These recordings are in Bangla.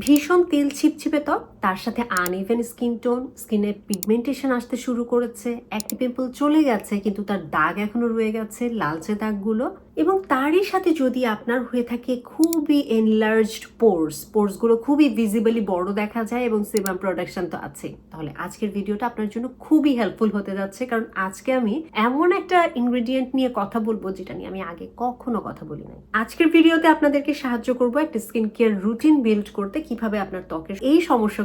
ভীষণ তেল ছিপছিপে ত্বক? তার সাথে আনইভেন স্কিন টোন স্কিনে পিগমেন্টেশন আসতে শুরু করেছে, একটি পিম্পল চলে গেছে, কিন্তু তার দাগ এখনও রয়ে গেছে, লালচে দাগগুলো। এবং তারই সাথে যদি আপনার হয়ে থাকে খুবই এনলার্জড পোর্স পোর্সগুলো খুবই ভিজিবলি বড় দেখা যায় এবং সেবাম প্রোডাকশন তো আছেই। তাহলে আজকের ভিডিওটা আপনার জন্য খুবই হেল্পফুল হতে যাচ্ছে, কারণ আজকে আমি এমন একটা ইনগ্রেডিয়েন্ট নিয়ে কথা বলব, যেটা নিয়ে আমি আগে কখনো কথা বলি নাই। আজকের ভিডিওতে আপনাদেরকে সাহায্য করব একটা স্কিন কেয়ার রুটিন বিল্ড করতে, কীভাবে আপনার ত্বকের এই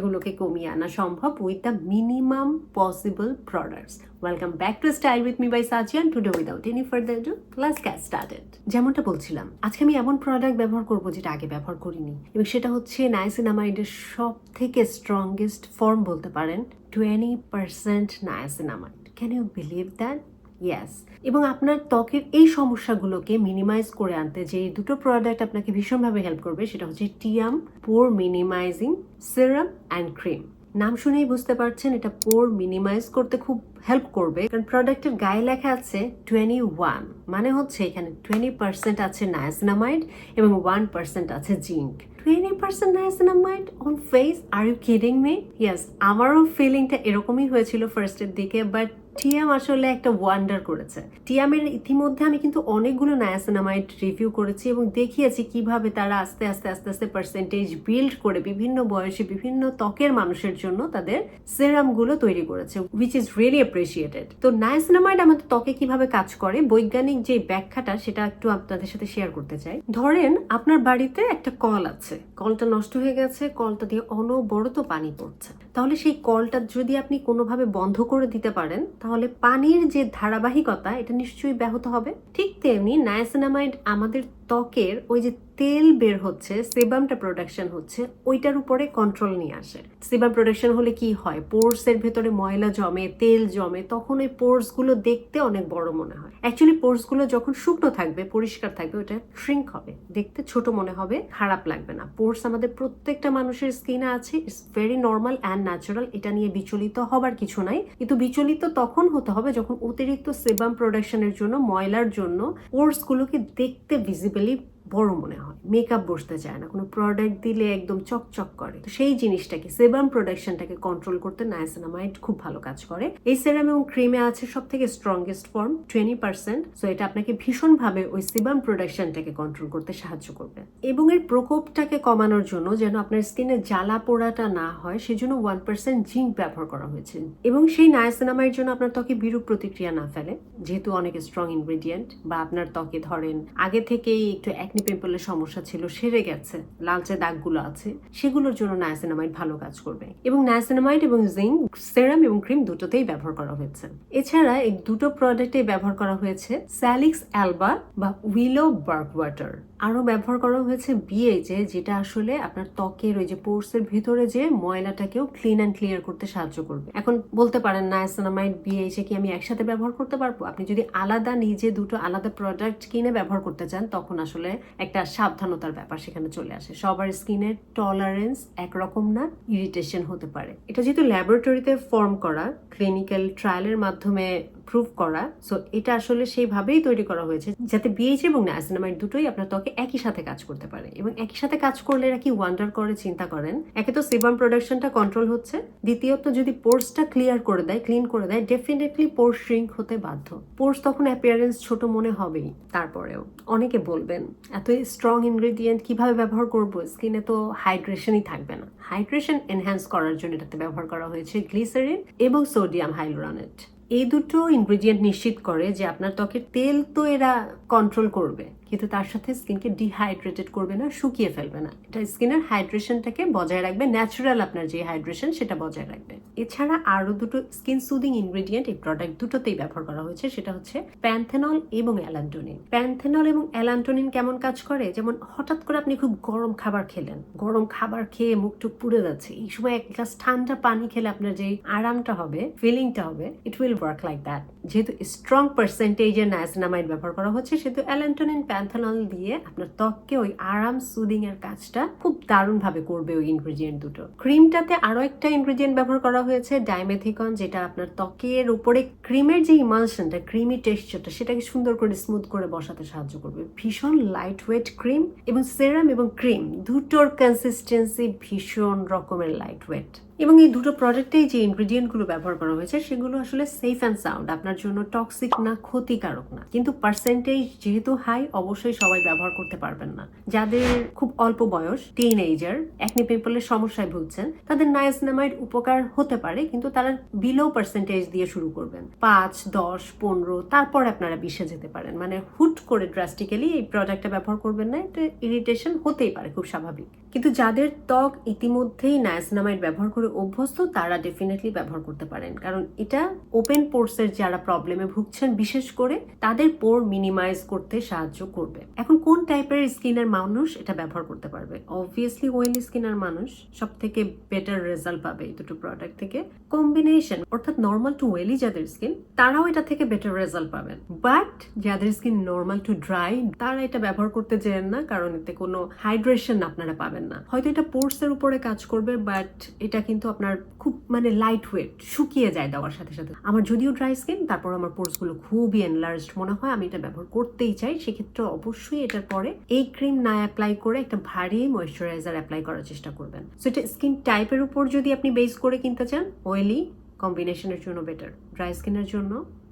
সমস্যাগুলোকে কমিয়ে আনা সম্ভব with the minimum possible products welcome back to style with me by Sajian today without any further do class get started যেমনটা বলছিলাম, আজকে আমি এমন প্রোডাক্ট ব্যবহার করব যেটা আগে ব্যবহার করিনি। এবং সেটা হচ্ছে নাইসিনামাইডের সব থেকে স্ট্রংগেস্ট ফর্ম বলতে পারেন twenty percent niacinamide can you believe that yes এবং আপনার ত্বকের এই সমস্যাগুলোকে মিনিমাইজ করে আনতে যে দুটো প্রোডাক্ট আপনাকে ভীষণভাবে হেল্প করবে, সেটা হচ্ছে টিয়াম pore minimising serum and cream নাম শুনেই বুঝতে পারছেন, এটা পোর মিনিমাইজ করতে খুব হেল্প করবে। কারণ প্রোডাক্টের গায়ে লেখা আছে টোয়েন্টি ওয়ান মানে হচ্ছে এখানে টোয়েন্টি পার্সেন্ট আছে নায়াসিনামাইড এবং ওয়ান পার্সেন্ট আছে zinc twenty percent niacinamide on face are you kidding me yes আমারও ফিলিংটা এরকমই হয়েছিল ফার্স্টের দিকে বাট টিয়াম আসলে একটা ওয়ান্ডার করেছে। টিয়ামের ইতিমধ্যে আমি কিন্তু অনেকগুলো নায়াসিনামাইড রিভিউ করেছি এবং দেখিয়েছি কীভাবে তারা আস্তে আস্তে আস্তে আস্তে পার্সেন্টেজ বিল্ড করে বিভিন্ন বয়সে বিভিন্ন ত্বকের মানুষের জন্য তাদের সেরামগুলো তৈরি করেছে উইচ ইজ রিয়েলি অ্যাপ্রিসিয়েটেড তো নায়াসিনামাইড আমাদের ত্বকে কীভাবে কাজ করে, বৈজ্ঞানিক যে ব্যাখ্যাটা সেটা একটু আপনাদের সাথে শেয়ার করতে চাই। ধরেন, আপনার বাড়িতে একটা কল আছে, কলটা নষ্ট হয়ে গেছে, কলটা দিয়ে অনবরত পানি পড়ছে। তাহলে সেই কলটা যদি আপনি কোনোভাবে বন্ধ করে দিতে পারেন তাহলে পানির যে ধারাবাহিকতা এটা নিশ্চয়ই ব্যাহত হবে। ঠিক তেমনি নায়াসিনামাইড আমাদের ত্বকের ওই যে তেল বের হচ্ছে সেবামটা প্রোডাকশন হচ্ছে, ওইটার উপরে কন্ট্রোল নিয়ে আসে। সেবাম প্রোডাকশন হলে কি হয়? পোর্স এর ভেতরে ময়লা জমে, তেল জমে, তখন ওই পোর্সগুলো দেখতে অনেক বড় মনে হয়। অ্যাকচুয়ালি পোর্সগুলো যখন শুকনো থাকবে, পরিষ্কার থাকবে, ওটা শ্রিঙ্ক হবে। দেখতে ছোট মনে হবে, খারাপ লাগবে না। পোর্স আমাদের প্রত্যেকটা মানুষের স্কিনে আছে it's very normal and natural এটা নিয়ে বিচলিত হবার কিছু নাই। কিন্তু বিচলিত তখন হতে হবে যখন অতিরিক্ত সেবাম প্রোডাকশনের জন্য, ময়লার জন্য পোর্স গুলোকে দেখতে ভিজিবলি believe বড় মনে হয়। মেকআপ বসতে চায় না। কোনো প্রোডাক্ট দিলে একদম চকচক করে। তো সেই জিনিসটাকে সেবাম প্রোডাকশনটাকে কন্ট্রোল করতে নায়াসিনামাইড খুব ভালো কাজ করে। এই সেরাম এবং ক্রিমে আছে সব থেকে strongest form twenty percent so এটা আপনাকে ভীষণভাবে ওই সেবাম প্রোডাকশনটাকে কন্ট্রোল করতে সাহায্য করবে। এবং এর প্রকোপটাকে কমানোর জন্য যেন আপনার স্কিনে জ্বালা পোড়াটা না হয়, সেজন্য ওয়ান পার্সেন্ট জিঙ্ক ব্যবহার করা হয়েছে। এবং সেই নায়াসিনামাইড জন্য আপনার ত্বকে বিরূপ প্রতিক্রিয়া না ফেলে। যেহেতু অনেক স্ট্রং ইনগ্রেডিয়েন্ট বা আপনার ত্বকে ধরেন, আগে থেকেই একটু একনি পিম্পলের সমস্যা ছিল সেরে গেছে। লালচে দাগগুলো আছে, সেগুলোর জন্য নায়াসিনামাইড ভালো কাজ করবে। এবং নায়াসিনামাইড এবং জিঙ্ক সেরাম এবং ক্রিম দুটোতেই ব্যবহার করা হয়েছে। এছাড়া এই দুটো প্রোডাক্টে ব্যবহার করা হয়েছে স্যালিক্স অ্যালবা বা উইলো বার্ক ওয়াটার আরও ব্যবহার করা হয়েছে বিএইচে যেটা আসলে আপনার ত্বকের ওই যে পোর্সের ভিতরে যে ময়লাটাকেও ক্লিন অ্যান্ড ক্লিয়ার করতে সাহায্য করবে। এখন বলতে পারেন নায়াসিনামাইড বিএইচে কি আমি একসাথে ব্যবহার করতে পারব? আপনি যদি আলাদা নিজে দুটো আলাদা প্রোডাক্ট কিনে ব্যবহার করতে চান, তখন আসলে একটা সাবধানতার ব্যাপার সেখানে চলে আসে। সবার স্কিনের টলারেন্স একরকম না ইরিটেশন হতে পারে। এটা যেহেতু ল্যাবরেটরিতে ফর্ম করা ক্লিনিক্যাল ট্রায়ালের মাধ্যমে প্রুভ করা। সো এটা আসলে সেইভাবেই তৈরি করা হয়েছে যাতে বিএইচ এবং নায়াসিনামাইড দুটোই আপনার ত্বকে একই সাথে কাজ করতে পারে এবং একই সাথে কাজ করলে এরা কি ওয়ান্ডার করে, চিন্তা করেন। একে তো সেবাম প্রোডাকশনটা কন্ট্রোল হচ্ছে। দ্বিতীয়ত, যদি পোর্সটা ক্লিয়ার করে দেয় ক্লিন করে দেয় ডেফিনেটলি পোর্স শ্রিঙ্ক হতে বাধ্য। পোর্স তখন অ্যাপিয়ারেন্স ছোট মনে হবেই তারপরেও। অনেকে বলবেন, এত স্ট্রং ইনগ্রেডিয়েন্ট কীভাবে ব্যবহার করব? স্কিনে তো হাইড্রেশনই থাকবে না। হাইড্রেশন এনহ্যান্স করার জন্য এটাতে ব্যবহার করা হয়েছে গ্লিসারিন এবং সোডিয়াম হাইলোরানেট এই দুটো ইনগ্রিডিয়েন্ট নিশ্চিত করে যে আপনার ত্বকের তেল তো এরা কন্ট্রোল করবে। কিন্তু তার সাথে স্কিনকে ডিহাইড্রেটেড করবে না, শুকিয়ে ফেলবে না। এটা স্কিনের হাইড্রেশনটাকে বজায় রাখবে ন্যাচারাল আপনার যে হাইড্রেশন সেটা বজায় রাখবে। এছাড়া আরও দুটো স্কিন সুদিং ইনগ্রেডিয়েন্ট এই প্রোডাক্ট দুটোতেই ব্যবহার করা হয়েছে, সেটা হচ্ছে প্যান্থেনল এবং অ্যালান্টোনিন প্যান্থেনল এবং অ্যালান্টোনিন কেমন কাজ করে? যেমন হঠাৎ করে আপনি খুব গরম খাবার খেলেন, গরম খাবার খেয়ে মুখ টুক পুড়ে যাচ্ছে, এই সময় এক গ্লাস ঠান্ডা পানি খেলে আপনার যে আরামটা হবে ফিলিংটা হবে it will work like that যেহেতু স্ট্রং পার্সেন্টেজের নায়াসিনামাইড ব্যবহার করা হচ্ছে, সেহেতু অ্যালেন্টোনিন প্যান্থানল দিয়ে আপনার ত্বককে ওই আরাম সুদিং এর কাজটা খুব দারুণ ভাবে করবে ওই ইনগ্রেডিয়েন্ট দুটো। ক্রিমটাতে আরও একটা ইনগ্রেডিয়েন্ট ব্যবহার করা হয়েছে ডাইমেথিকন যেটা আপনার ত্বকের উপরে ক্রিমের যে ইমালশনটা ক্রিমি টেক্সচারটা সেটাকে সুন্দর করে স্মুথ করে বসাতে সাহায্য করবে। ভীষণ লাইট ওয়েট ক্রিম এবং সেরাম এবং ক্রিম দুটোর কনসিস্টেন্সি ভীষণ রকমের লাইট ওয়েট এবং এই দুটো প্রোডাক্টেই যে ইনগ্রেডিয়েন্টগুলো ব্যবহার করা হয়েছে, সেগুলো আসলে সেফ অ্যান্ড সাউন্ড আপনার জন্য টক্সিক না, ক্ষতিকারক না। কিন্তু পার্সেন্টেজ যেহেতু হাই অবশ্যই সবাই ব্যবহার করতে পারবেন না। যাদের খুব অল্প বয়স টিন এইজার একনি পিম্পলের সমস্যায় ভুগছেন, তাদের নায়াসিনামাইড উপকার হতে পারে, কিন্তু তারা বিলো পার্সেন্টেজ দিয়ে শুরু করবেন। পাঁচ, দশ, পনেরো, তারপর আপনারা বিশে যেতে পারেন। মানে হুট করে ড্রাস্টিক্যালি এই প্রোডাক্টটা ব্যবহার করবেন না, এটা ইরিটেশন হতেই পারে, খুব স্বাভাবিক। কিন্তু যাদের ত্বক ইতিমধ্যেই নায়াসিনামাইড ব্যবহার করে অভ্যস্ত, তারা ডেফিনেটলি ব্যবহার করতে পারেন। কারণ এটা ওপেন পোর্সের যারা প্রবলেমে ভুগছেন, বিশেষ করে তাদের পোর মিনিমাইজ করতে সাহায্য করবে। এখন কোন টাইপের স্কিনের মানুষ এটা ব্যবহার করতে পারবে? অবভিয়াসলি ওয়েলি স্কিনের মানুষ সব থেকে বেটার রেজাল্ট পাবে এই দুটো প্রোডাক্ট থেকে। কম্বিনেশন অর্থাৎ নর্মাল টু ওয়েলি যাদের স্কিন তারাও এটা থেকে বেটার রেজাল্ট পাবেন। বাট যাদের স্কিন নর্মাল টু ড্রাই তারা এটা ব্যবহার করতে চান না, কারণ এতে কোনো হাইড্রেশন আপনারা পাবেন না। হয়তো এটা পোর্স এর উপরে কাজ করবে বাট এটা কিন্তু আপনার খুব মানে লাইট ওয়েট শুকিয়ে যায় দেওয়ার সাথে সাথে। আমার যদিও ড্রাই স্কিন তারপর আমার পোর্সগুলো খুবই এনলার্জড মনে হয়, আমি এটা ব্যবহার করতেই চাই। সেক্ষেত্রে অবশ্যই এটার পরে এই ক্রিম না অ্যাপ্লাই করে একটা ভারী ময়শ্চারাইজার অ্যাপ্লাই করার চেষ্টা করবেন। সো এটা স্কিন টাইপের উপর যদি আপনি বেস করে কিনতে চান অয়েলি কম্বিনেশনের জন্য বেটার ড্রাই স্কিনের জন্য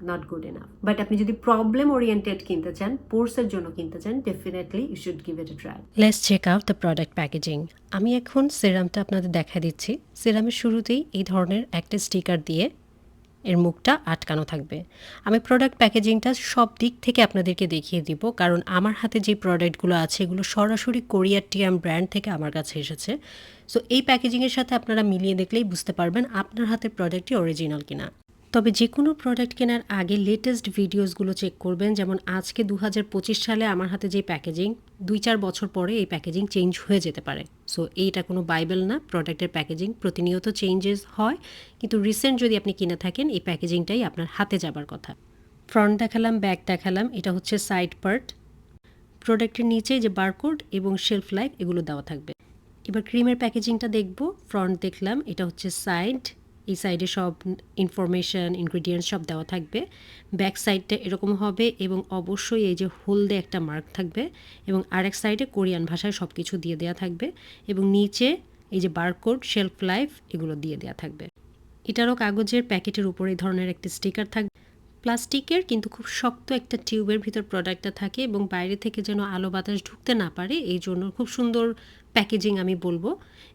নট গুড এনাফ বাট আপনি যদি প্রবলেম ওরিয়েন্টেড কিনতে চান পোর্সের জন্য কিনতে চান definitely you should give it a try let's check out the product packaging আমি এখন সিরামটা আপনাদের দেখা দিচ্ছি। সিরামের শুরুতেই এই ধরনের একটা স্টিকার দিয়ে এর মুখটা আটকানো থাকবে। আমি প্রোডাক্ট প্যাকেজিংটা সব দিক থেকে আপনাদেরকে দেখিয়ে দিব, কারণ আমার হাতে যে প্রোডাক্টগুলো আছে, এগুলো সরাসরি কোরিয়ার টিএম ব্র্যান্ড থেকে আমার কাছে এসেছে। সো এই প্যাকেজিংয়ের সাথে আপনারা মিলিয়ে দেখলেই বুঝতে পারবেন আপনার হাতের প্রোডাক্টটি অরিজিনাল কিনা। তবে যে কোনো প্রোডাক্ট কেনার আগে লেটেস্ট ভিডিওসগুলো চেক করবেন। যেমন আজকে দু হাজার পঁচিশ সালে আমার হাতে যে প্যাকেজিং দুই চার বছর পরে এই প্যাকেজিং চেঞ্জ হয়ে যেতে পারে। সো এইটা কোনো বাইবেল না প্রোডাক্টের প্যাকেজিং প্রতিনিয়ত চেঞ্জেস হয়। কিন্তু রিসেন্ট যদি আপনি কিনে থাকেন, এই প্যাকেজিংটাই আপনার হাতে যাবার কথা। ফ্রন্ট দেখালাম ব্যাক দেখালাম, এটা হচ্ছে সাইড পার্ট প্রোডাক্টের নিচে যে বারকোড এবং শেলফ লাইফ এগুলো দেওয়া থাকবে। এবার ক্রিমের প্যাকেজিংটা দেখব। ফ্রন্ট দেখলাম, এটা হচ্ছে সাইড এই সাইডে সব ইনফরমেশন ইনগ্রিডিয়েন্টস সব দেওয়া থাকবে। ব্যাক সাইডটা এরকম হবে এবং অবশ্যই এই যে হলদে একটা মার্ক থাকবে এবং আরেক সাইডে কোরিয়ান ভাষায় সব কিছু দিয়ে দেওয়া থাকবে এবং নিচে এই যে বারকোড শেলফ লাইফ এগুলো দিয়ে দেওয়া থাকবে। এটারও কাগজের প্যাকেটের উপরে এই ধরনের একটি স্টিকার থাকবে প্লাস্টিকের কিন্তু খুব শক্ত একটা টিউবের ভিতর প্রোডাক্টটা থাকে এবং বাইরে থেকে যেন আলো বাতাস ঢুকতে না পারে, এই জন্য খুব সুন্দর প্যাকেজিং আমি বলব।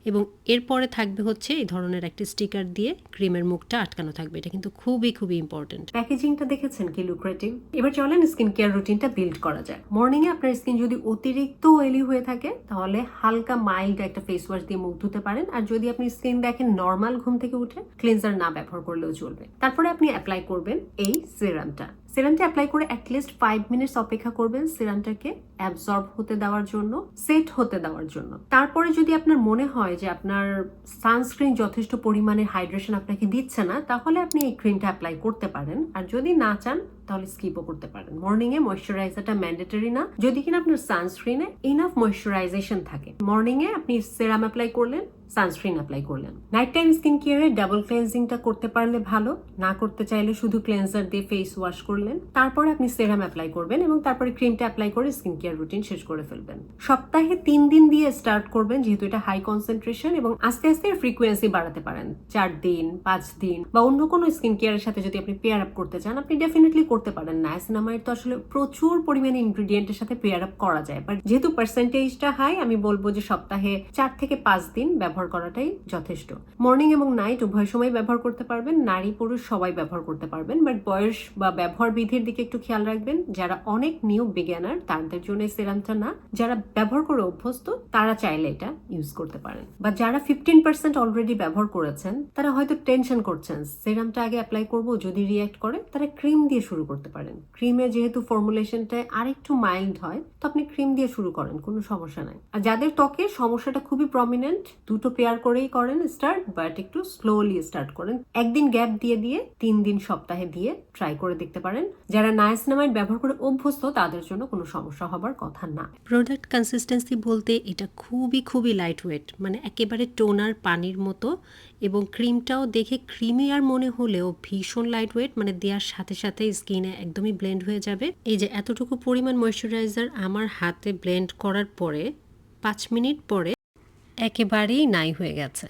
এবং এরপরে থাকবে হচ্ছে এই ধরনের একটি স্টিকার দিয়ে ক্রিমের মুখটা আটকানো থাকবে। এটা কিন্তু খুবই খুবই ইম্পর্টেন্ট প্যাকেজিংটা দেখেছেন কি লুক্রেটিভ এবার চলেন স্কিন কেয়ার রুটিনটা বিল্ড করা যায় মর্নিং এ আপনার স্কিন যদি অতিরিক্ত অয়েলি হয়ে থাকে, তাহলে হালকা মাইল্ড একটা ফেস ওয়াশ দিয়ে মুখ ধুতে পারেন। আর যদি আপনি স্কিন দেখেন নর্মাল ঘুম থেকে উঠে ক্লিনজার না ব্যবহার করলেও চলবে। তারপরে আপনি অ্যাপ্লাই করবেন এই সিরামটা সিরামটা অ্যাপ্লাই করে অ্যাটলিস্ট ফাইভ মিনিটস অপেক্ষা করবেন সিরামটাকে অ্যাবজর্ব হতে দেওয়ার জন্য সেট হতে দেওয়ার জন্য। তারপরে যদি আপনার মনে হয় যে আপনার সানস্ক্রিন যথেষ্ট পরিমাণে হাইড্রেশন আপনাকে দিচ্ছে না, তাহলে আপনি এই ক্রিমটা অ্যাপ্লাই করতে পারেন। আর যদি না চান, তাহলে স্কিপও করতে পারেন। মর্নিং এ ময়শ্চারাইজারটা ম্যান্ডেটরি না। যদি কিনা আপনার সানস্ক্রিনে ইনাফ ময়শ্চারাইজেশন থাকে। মর্নিং এ আপনি সেরাম অ্যাপ্লাই করলেন সানস্ক্রিন অ্যাপ্লাই করলেন। নাইট টাইম স্কিন কেয়ারে ডাবল ক্লেন্সিংটা করতে পারলে ভালো, না করতে চাইলে শুধু ক্লেন্সার দিয়ে ফেস ওয়াশ করলেন। তারপরে আপনি সেরাম অ্যাপ্লাই করবেন এবং তারপরে ক্রিমটা অ্যাপ্লাই করে স্কিন কেয়ার রুটিন শেষ করে ফেলবেন। সপ্তাহে তিন দিন দিয়ে স্টার্ট করবেন, যেহেতু এটা হাই কনসেন্ট্রেশন এবং আস্তে আস্তে ফ্রিকোয়েন্সি বাড়াতে পারেন। চার দিন, পাঁচ দিন বা অন্য কোনো স্কিন কেয়ারের সাথে যদি আপনি পেয়ার আপ করতে চান, আপনি ডেফিনেটলি করতে পারেন। নায়াসিনামাইড তো আসলে প্রচুর পরিমাণে ইনগ্রিডিয়েন্টের সাথে পেয়ার আপ করা যায়। বাট যেহেতু পার্সেন্টেজটা হাই আমি বলব যে সপ্তাহে চার থেকে পাঁচ দিন ব্যবহার করাটাই যথেষ্ট। মর্নিং এবং নাইট উভয় সময় ব্যবহার করতে পারবেন, নারী পুরুষ সবাই ব্যবহার করতে পারবেন বাট বয়স বা ব্যবহার বিধির দিকে একটু খেয়াল রাখবেন, যারা অনেক নিউ বিজ্ঞানার তাদের জন্য সিরামটা না, যারা ব্যবহার করে অভ্যস্ত তারা চাইলে এটা ইউজ করতে পারেন। বা যারা ফিফটিন পার্সেন্ট অলরেডি ব্যবহার করেছেন, তারা হয়তো টেনশন করছেন সিরামটা আগে অ্যাপ্লাই করব, যদি রিয়াক্ট করে, তারা ক্রিম দিয়ে শুরু করতে পারেন। ক্রিমে যেহেতু ফর্মুলেশনটা আরেকটু মাইল্ড হয়, তো আপনি ক্রিম দিয়ে শুরু করেন, কোনো সমস্যা নাই। আর যাদের ত্বকে সমস্যাটা খুবই প্রমিনেন্ট দুটো পেয়ার করেই করেন স্টার্ট বাট একটু স্লোলি স্টার্ট করেন। একদিন গ্যাপ দিয়ে দিয়ে, তিন দিন সপ্তাহে দিয়ে ট্রাই করে দেখতে পারেন। যারা নায়াসিনামাইড ব্যবহার করে অভ্যস্ত, তাদের জন্য কোনো সমস্যা হবার কথা না। প্রোডাক্ট কনসিস্টেন্সি বলতে এটা খুবই খুবই লাইট ওয়েট মানে একেবারে টোনার পানির মতো এবং ক্রিমটাও দেখে ক্রিমি আর মনে হলেও ভীষণ লাইট ওয়েট মানে দেওয়ার সাথে সাথে স্কিনে একদমই ব্লেন্ড হয়ে যাবে। এই যে এতটুকু পরিমাণ ময়শ্চারাইজার আমার হাতে ব্লেন্ড করার পরে, পাঁচ মিনিট পরে একেবারেই নাই হয়ে গেছে।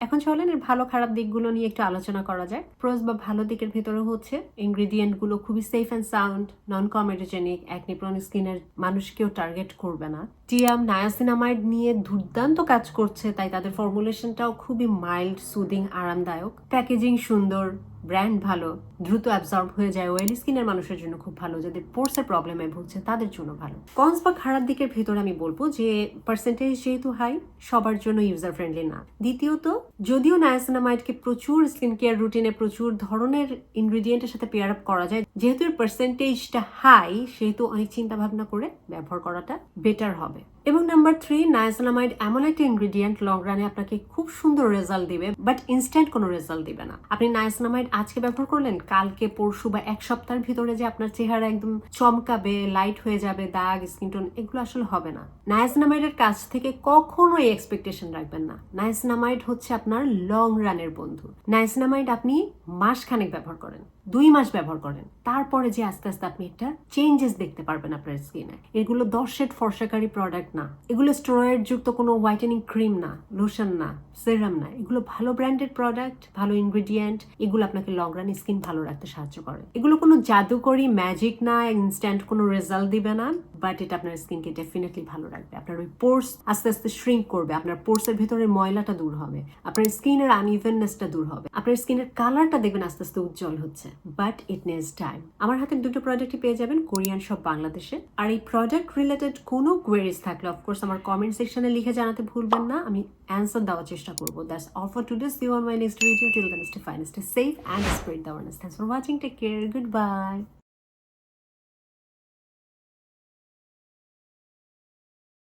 এখন চলেন এর ভালো খারাপ দিকগুলো নিয়ে একটু আলোচনা করা যায় প্রোজ বা ভালো দিকের ভেতরে হচ্ছে ইনগ্রেডিয়েন্টগুলো খুবই safe and sound non comedogenic acne prone স্কিনের মানুষকেও টার্গেট করবে না। টিয়াম নায়াসিনামাইড নিয়ে দুর্দান্ত কাজ করছে, তাই তাদের ফর্মুলেশনটাও খুবই মাইল্ড সুদিং আরামদায়ক। প্যাকেজিং সুন্দর ব্র্যান্ড ভালো, দ্রুত অ্যাবজর্ব হয়ে যায় ওয়েলি স্কিনের মানুষের জন্য খুব ভালো, যাদের পোর্সের প্রবলেমে ভুগছে, তাদের জন্য ভালো। কনস বা খারাপ দিকের ভেতরে আমি বলব যে পার্সেন্টেজ যেহেতু হাই সবার জন্য ইউজার ফ্রেন্ডলি না। দ্বিতীয়ত, যদিও নায়াসিনামাইডকে প্রচুর স্কিন কেয়ার রুটিনে প্রচুর ধরনের ইনগ্রিডিয়েন্টের সাথে পেয়ার আপ করা যায়, যেহেতু এর পার্সেন্টেজটা হাই সেহেতু অনেক চিন্তা ভাবনা করে ব্যবহার করাটা বেটার হবে। এবং নাম্বার থ্রি নায়াসিনামাইড এমন একটা ইনগ্রিডিয়েন্ট লং রানে আপনাকে খুব সুন্দর রেজাল্ট দিবে বাট ইনস্ট্যান্ট কোনো রেজাল্ট দিবে না। আপনি নায়াসিনামাইড আজকে ব্যবহার করলেন, কালকে, পরশু বা এক সপ্তাহের ভিতরে যে আপনার চেহারা একদম চমকাবে লাইট হয়ে যাবে, দাগ স্কিন টোন এগুলো আসলে হবে না। নায়াসিনামাইডের কাছ থেকে কখনোই এক্সপেকটেশন রাখবেন না। নায়াসিনামাইড হচ্ছে আপনার লং রানের বন্ধু। নায়াসিনামাইড আপনি মাস খানেক ব্যবহার করেন। দুই মাস ব্যবহার করেন। তারপরে যে আস্তে আস্তে আপনি একটা চেঞ্জেস দেখতে পারবেন আপনার স্কিনে এগুলো দশ শেড ফর্সাকারী প্রোডাক্ট না। এগুলো স্টেরয়েড যুক্ত কোনো হোয়াইটেনিং ক্রিম না লোশন না সেরাম না। এগুলো ভালো ব্র্যান্ডেড প্রোডাক্ট ভালো ইনগ্রেডিয়েন্ট এগুলো আপনাকে লং রান স্কিন ভালো রাখতে সাহায্য করে। এগুলো কোনো জাদুকরি ম্যাজিক না ইনস্ট্যান্ট কোনো রেজাল্ট দিবে না বাট এটা আপনার স্কিনকে ডেফিনেটলি ভালো রাখবে। আপনার ওই পোর্স আস্তে আস্তে শ্রিঙ্ক করবে, আপনার পোর্সের ভেতরে ময়লাটা দূর হবে। আপনার স্কিনের আনইভেননেসটা দূর হবে। আপনার স্কিনের কালারটা দেখবেন আস্তে আস্তে উজ্জ্বল হচ্ছে। বাট ইট নেস টাইম আমার হাতে দুটো প্রোডাক্টই পেয়ে যাবেন, কোরিয়ান সব বাংলাদেশে। আর এই প্রোডাক্ট রিলেটেড কোনো কোয়েরিজ থাকলে অফকোর্স আমার কমেন্ট সেকশনে লিখে জানাতে ভুলবেন না। আমি অ্যান্সার দেওয়ার চেষ্টা করব। That's all for today see on my next video till the next fine stay safe and spread the awareness thanks for watching take care good bye